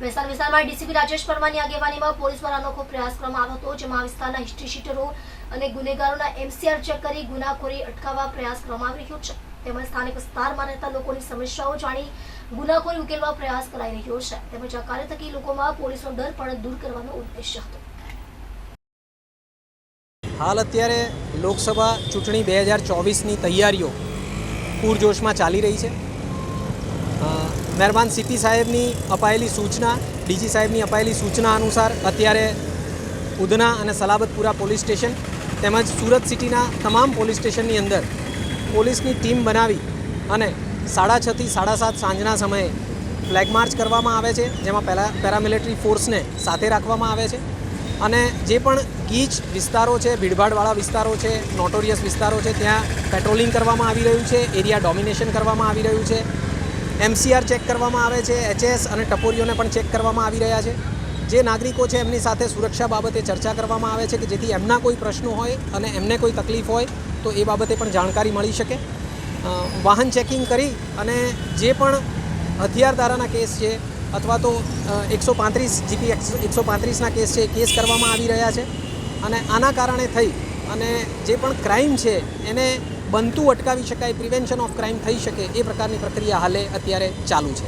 મહેસાણા વિસ્તારમાં ડીસીપી રાજેશ પરમારની આગેવાનીમાં પોલીસ દ્વારા અનોખો પ્રયાસ કરવામાં આવ્યો હતો, જેમાં વિસ્તારના હિસ્ટ્રી શીટરો અને ગુનેગારોના એમસીઆર ચેક કરી ગુનાખોરી અટકાવવા પ્રયાસ કરવામાં આવી રહ્યો છે. તેમજ સ્થાનિક વિસ્તારમાં રહેતા લોકોની સમસ્યાઓ જાણી ગુનાખોરી ઉકેલવા પ્રયાસ કરાઈ રહ્યો છે. તેમજ આ કાર્ય થકી લોકોમાં પોલીસનો ડર પણ દૂર કરવાનો ઉદ્દેશ્ય હતો. હાલ અત્યારે લોકસભા ચૂંટણી બે હજાર ચોવીસની તૈયારીઓ પૂરજોશમાં ચાલી રહી છે. મહેરબાન સીપી સાહેબની અપાયેલી સૂચના ડીજી સાહેબની અપાયેલી સૂચના અનુસાર અત્યારે ઉધના અને સલાબતપુરા પોલીસ સ્ટેશન તેમજ સુરત સિટીના તમામ પોલીસ સ્ટેશનની અંદર પોલીસની ટીમ બનાવી અને સાડા છથી સાડા સાત સાંજના સમયે ફ્લેગ માર્ચ કરવામાં આવે છે, જેમાં પહેલાં પેરામિલિટરી ફોર્સને સાથે રાખવામાં આવે છે અને જે પણ ગીચ વિસ્તારો છે, ભીડભાડવાળા વિસ્તારો છે, નોટોરિયસ વિસ્તારો છે, ત્યાં પેટ્રોલિંગ કરવામાં આવી રહ્યું છે, એરિયા ડોમિનેશન કરવામાં આવી રહ્યું છે એમસીઆર ચેક કરવામાં આવે છે, એચએસ અને ટપોરીઓને પણ ચેક કરવામાં આવી રહ્યા છે. જે નાગરિકો છે, એમની સાથે સુરક્ષા બાબતે ચર્ચા કરવામાં આવે છે કે જેથી એમના કોઈ પ્રશ્નો હોય અને એમને કોઈ તકલીફ હોય, તો એ બાબતે પણ જાણકારી મળી શકે. વાહન ચેકિંગ કરી અને જે પણ હથિયારધારાના કેસ છે, અથવા તો એકસો પાંત્રીસ જીપી, એકસો પાંત્રીસના કેસ છે, એ કેસ કરવામાં આવી રહ્યા છે. અને આના કારણે થઈ અને જે પણ ક્રાઇમ છે, એને બનતું અટકાવી શકાય પ્રિવેન્શન ઓફ ક્રાઇમ થઈ શકે, એ પ્રકારની પ્રક્રિયા હાલે અત્યારે ચાલુ છે.